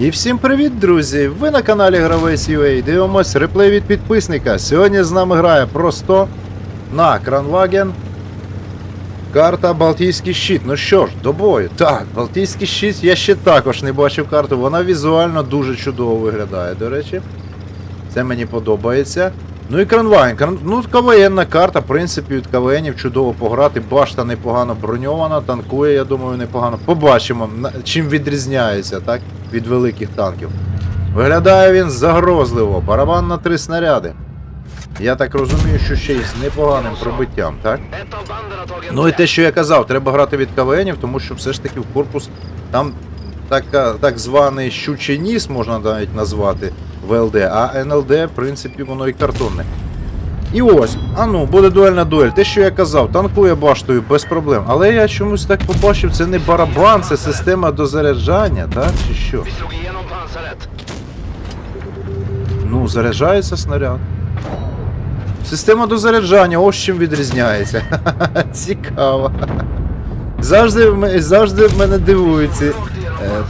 І всім привіт, друзі! Ви на каналі Гравець UA. Дивимось реплей від підписника. Сьогодні з нами грає просто на Кранваген. Карта Балтійський щит. Ну що ж, до бою. Так, Балтійський щит я ще також не бачив карту. Вона візуально дуже чудово виглядає, до речі. Це мені подобається. Ну і Кранваген. Кран... Ну, КВНна карта, в принципі, від КВНів чудово пограти. Башта непогано броньована, танкує, я думаю, непогано. Побачимо, чим відрізняється, так? Від великих танків. Виглядає він загрозливо. Барабан на три снаряди. Я так розумію, що ще й з непоганим пробиттям, так? Ну і те, що я казав, треба грати від КВНів, тому що все ж таки в корпус там така, так званий щучий ніс, можна навіть назвати в ЛД, а НЛД, в принципі, воно і картонне. І ось, а ну, буде дуельна дуель. Те, що я казав, танкує баштою без проблем. Але я чомусь так побачив, це не барабан, це система дозаряджання, так? Чи що? Ну, заряджається снаряд. Система дозаряджання, ось чим відрізняється. Цікаво. Завжди, завжди мене дивують е,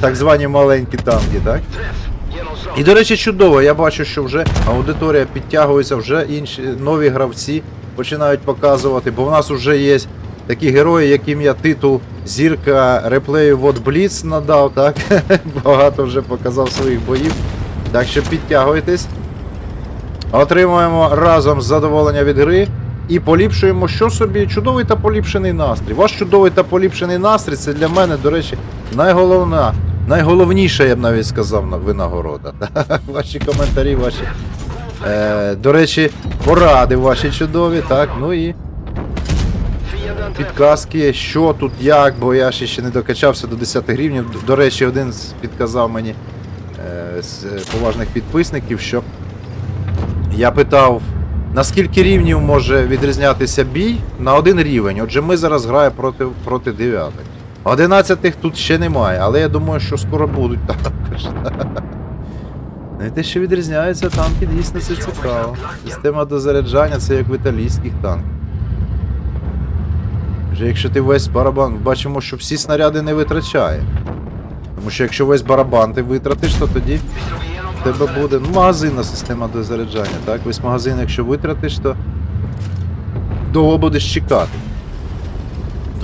так звані маленькі танки, так? І, до речі, чудово, я бачу, що вже аудиторія підтягується, вже інші нові гравці починають показувати, бо в нас вже є такі герої, яким я титул зірка реплею Вот Бліц надав, так? Багато вже показав своїх боїв. Так що підтягуйтесь. Отримуємо разом задоволення від гри і поліпшуємо що собі чудовий та поліпшений настрій. Ваш чудовий та поліпшений настрій це для мене, до речі, найголовна, найголовніша, я б навіть сказав, на- винагорода. Ваші коментарі, ваші. Е, до речі, поради ваші чудові, так, ну і підказки, що тут, як, бо я ще, не докачався до 10 гривнів. До- речі, один підказав мені е, з поважних підписників, що я питав, наскільки рівнів може відрізнятися бій на один рівень. Отже, ми зараз граємо проти, проти дев'ятих. Одинадцятих тут ще немає, але я думаю, що скоро будуть також. Ну і те, що відрізняються танки, дійсно це цікаво. Система дозаряджання це як в італійських танках. Вже якщо ти весь барабан, бачимо, що всі снаряди не витрачає. Тому що якщо весь барабан ти витратиш, то тоді в тебе буде ну, магазинна система дозаряджання, так? Весь магазин, якщо витратиш, то довго будеш чекати.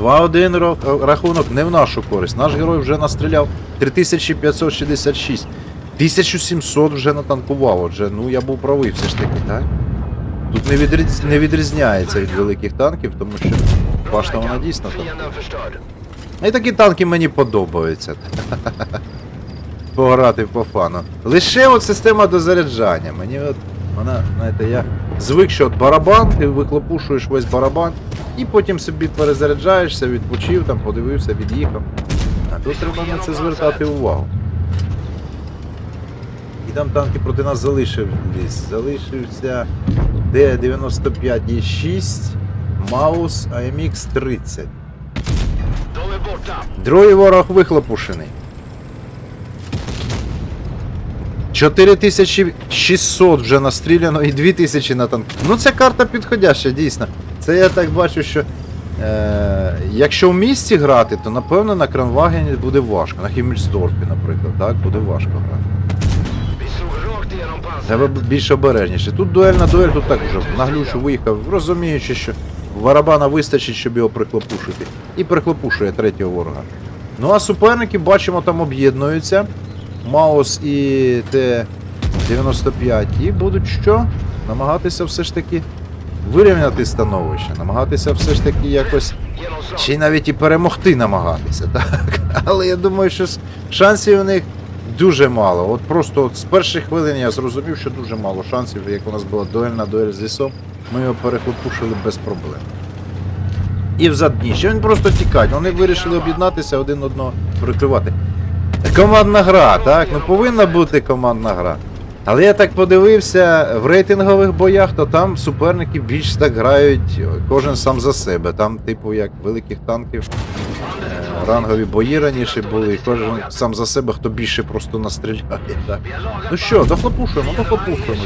2-1 рахунок не в нашу користь. Наш герой вже настріляв 3566. 1700 вже натанкував. Отже, ну я був правий все ж таки, так? Тут не, відріз... не відрізняється від великих танків, тому що башта вона дійсно там. І такі танки мені подобаються. Пограти по фану. Лише от система дозаряджання. Мені от вона, знаєте, я звик, що от барабан, ти виклопушуєш весь барабан, і потім собі перезаряджаєшся, відпочив, там, подивився, від'їхав. А тут треба на це звертати увагу. І там танки проти нас залишились. Залишився Д-95Е6, Маус АМХ 30. Другий ворог вихлопушений. 4600 вже настріляно і 2000 на танк. Ну ця карта підходяща, дійсно. Це я так бачу, що е, якщо в місті грати, то напевно на Кранвагені буде важко. На Хіммельсдорфі, наприклад, так, буде важко грати. Треба більш обережніше. Тут дуельна дуель, тут так вже наглючу виїхав, розуміючи, що барабана вистачить, щоб його прихлопушити. І прихлопушує третього ворога. Ну а суперники, бачимо, там об'єднуються. Маус і Т-95. І будуть що? Намагатися все ж таки вирівняти становище, намагатися все ж таки якось. Чи навіть і перемогти намагатися, так? Але я думаю, що шансів у них дуже мало. От просто от з перших хвилин я зрозумів, що дуже мало шансів, як у нас була дуельна дуель з лісом, ми його перехлопушили без проблем. І взадніше. Він просто тікать. Вони вирішили об'єднатися один одного прикривати. Командна гра, так? Ну повинна бути командна гра. Але я так подивився, в рейтингових боях, то там суперники більш так грають, кожен сам за себе. Там, типу, як великих танків, е, рангові бої раніше були, і кожен сам за себе, хто більше просто настріляє. Так? Ну що, дохлопушуємо, дохлопушуємо.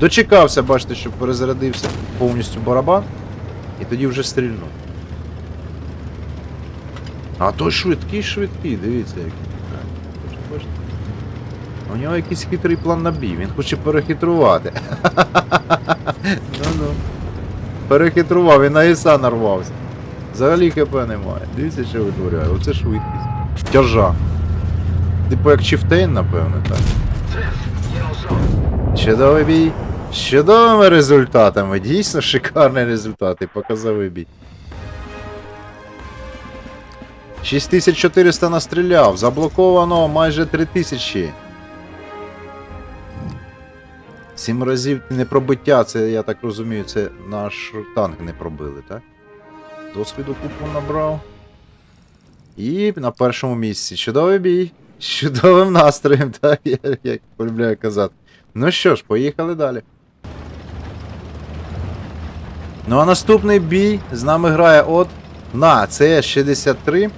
Дочекався, бачите, що перезарядився повністю барабан, і тоді вже стрільнув. А той швидкий, швидкий, дивіться який. У нього якийсь хитрий план на бій, він хоче перехитрувати. Ну-ну. Перехитрував, він на іса нарвався. Взагалі КП немає. Дивіться, що витворяє. Оце швидкість. Тяжа. Типу як Чифтейн, напевно, так. Чудовий бій. З чудовими результатами. Дійсно шикарні результати. Показовий бій. 6400 настріляв. Заблоковано майже 3000. Сім разів непробиття, це, я так розумію, це наш танк не пробили, так? Досвіду купу набрав. І на першому місці. Чудовий бій. З чудовим настроєм, так, я, як полюбляю казати. Ну що ж, поїхали далі. Ну а наступний бій з нами грає от на CS63.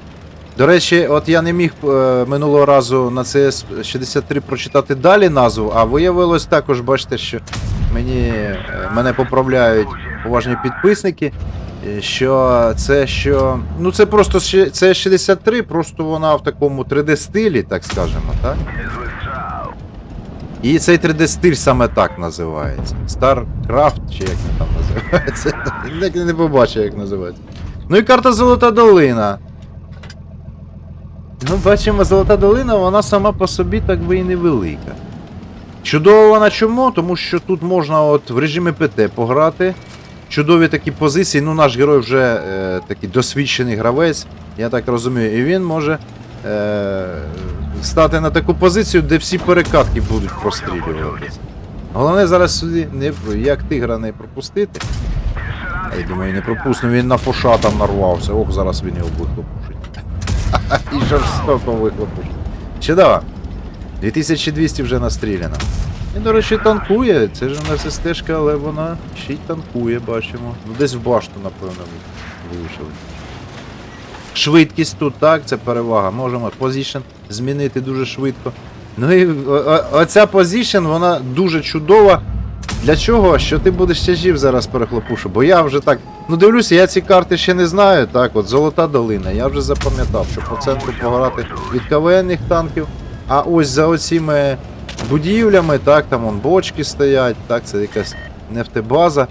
До речі, от я не міг е, минулого разу на CS63 прочитати далі назву, а виявилось також, бачите, що мені, е, мене поправляють поважні підписники. е, Що це що. Ну це просто це 63, просто вона в такому 3D стилі, так скажемо, так? І цей 3D стиль саме так називається. StarCraft, чи як він там називається. Не побачив, як називається. Ну і карта Золота Долина. Ну, бачимо, Золота Долина, вона сама по собі так би і невелика. Чудова вона чому? Тому що тут можна от в режимі ПТ пограти. Чудові такі позиції. Ну, наш герой вже е, такий досвідчений гравець, я так розумію, і він може е, стати на таку позицію, де всі перекатки будуть прострілюватися. Головне зараз сюди не, як тигра не пропустити. Я думаю, не пропусну, він на фоша там нарвався. Ох, зараз він його буде вихлопушить. І жорстоко вихлопушить. Чудово. 2200 вже настріляно. І, до речі, танкує. Це ж у нас СТ-шка, але вона ще й танкує, бачимо. Ну десь в башту, напевно, ви- Швидкість тут, так, це перевага. Можемо позішн змінити дуже швидко. Ну і оця позішн, вона дуже чудова. Для чого? Що ти будеш жив зараз перехлопушу? Бо я вже так. Ну дивлюся, я ці карти ще не знаю. Так, от Золота долина, я вже запам'ятав, що по центру пограти від КВНних танків. А ось за оціми будівлями, так, там он бочки стоять, так, це якась нефтебаза.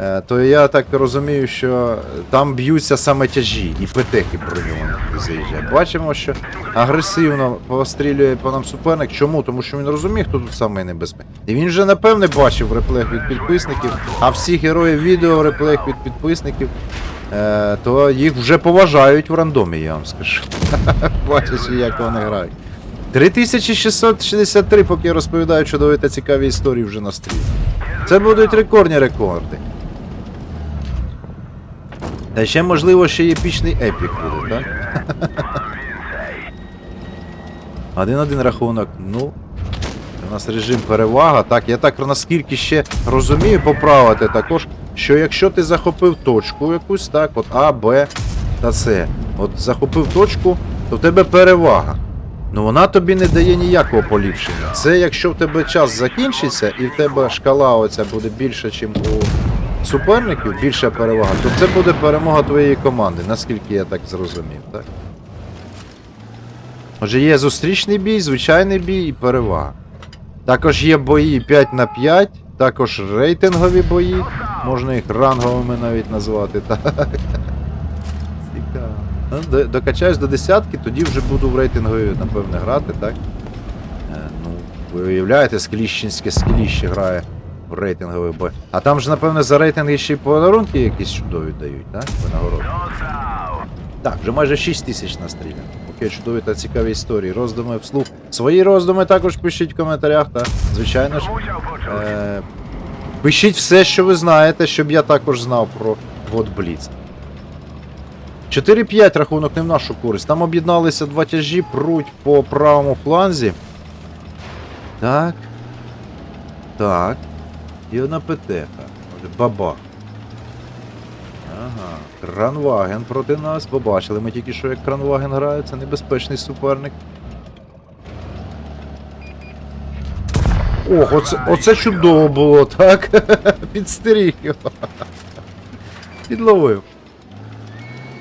Е, то я так розумію, що там б'ються саме тяжі і петехи броньовані заїжджають. Бачимо, що агресивно пострілює по нам суперник. Чому? Тому що він розуміє, хто тут самий небезпечний. І він вже напевне бачив реплех від підписників, а всі герої відео реплех від підписників, е, то їх вже поважають в рандомі, я вам скажу. Бачиш, як вони грають. 3663, поки я розповідаю чудові та цікаві історії вже на стрімі. Це будуть рекордні рекорди. Та ще, можливо, ще епічний епік буде, так? Один-один рахунок. Ну. У нас режим перевага. Так, я так наскільки ще розумію поправити також, що якщо ти захопив точку якусь, так, от А, Б та С. От захопив точку, то в тебе перевага. Ну вона тобі не дає ніякого поліпшення. Це якщо в тебе час закінчиться і в тебе шкала оця буде більша, ніж у суперників, більша перевага, то це буде перемога твоєї команди, наскільки я так зрозумів, так? Отже, є зустрічний бій, звичайний бій і перевага. Також є бої 5 на 5, також рейтингові бої, можна їх ранговими навіть назвати, так. Ну, до- докачаюсь до десятки, тоді вже буду в рейтингові, напевне, грати, так? Е, ну, ви уявляєте, Скліщенське Скліще грає рейтинговий бой. А там ж, напевне, за рейтинги ще й подарунки якісь чудові дають, так? Винагороди. Так, вже майже 6 тисяч настріляно. Окей, чудові та цікаві історії. Роздуми вслух. Свої роздуми також пишіть в коментарях, та звичайно ж. Е, пишіть все, що ви знаєте, щоб я також знав про Вот Бліц. 4-5 рахунок не в нашу користь. Там об'єдналися два тяжі, пруть по правому фланзі. Так. Так. І одна петеха. Баба. Ага. Кранваген проти нас. Побачили ми тільки що як Кранваген грає, це небезпечний суперник. Ох, оце, оце чудово було, так? Підстеріг його. Підловив.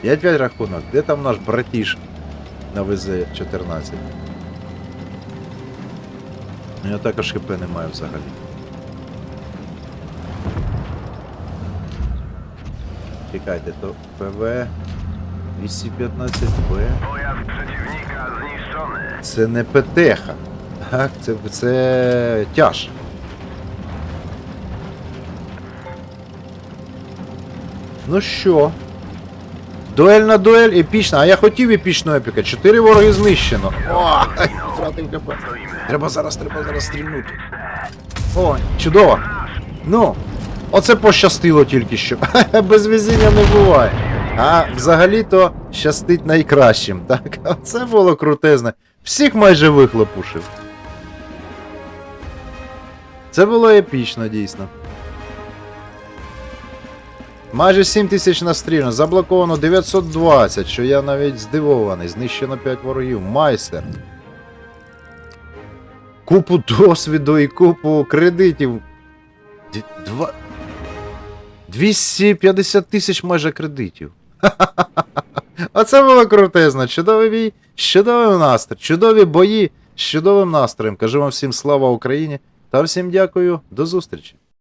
5-5 рахунок. Де там наш братіш на ВЗ-14? Ну я також хп не маю взагалі. Чекайте, то ПВ 215Б. Pojazd przeciwnika zniszczony. Це не ПТХ. Так, це, це тяж. Ну що? Дуель на дуель, епічна. А я хотів епічного епіка. Чотири вороги знищено. О, втратив КП. Треба зараз, треба зараз стрільнути. О, чудово. Ну, оце пощастило тільки що. Без везіння не буває. А взагалі-то щастить найкращим. Так, оце було крутезне. Всіх майже вихлопушив. Це було епічно, дійсно. Майже 7 тисяч настріляно, заблоковано 920, що я навіть здивований. Знищено 5 ворогів. Майстер. Купу досвіду і купу кредитів. Два... 250 тисяч майже кредитів. Оце було крутезно. Чудовий бій, чудовий настрій, чудові бої з чудовим настроєм. Кажу вам всім слава Україні та всім дякую. До зустрічі.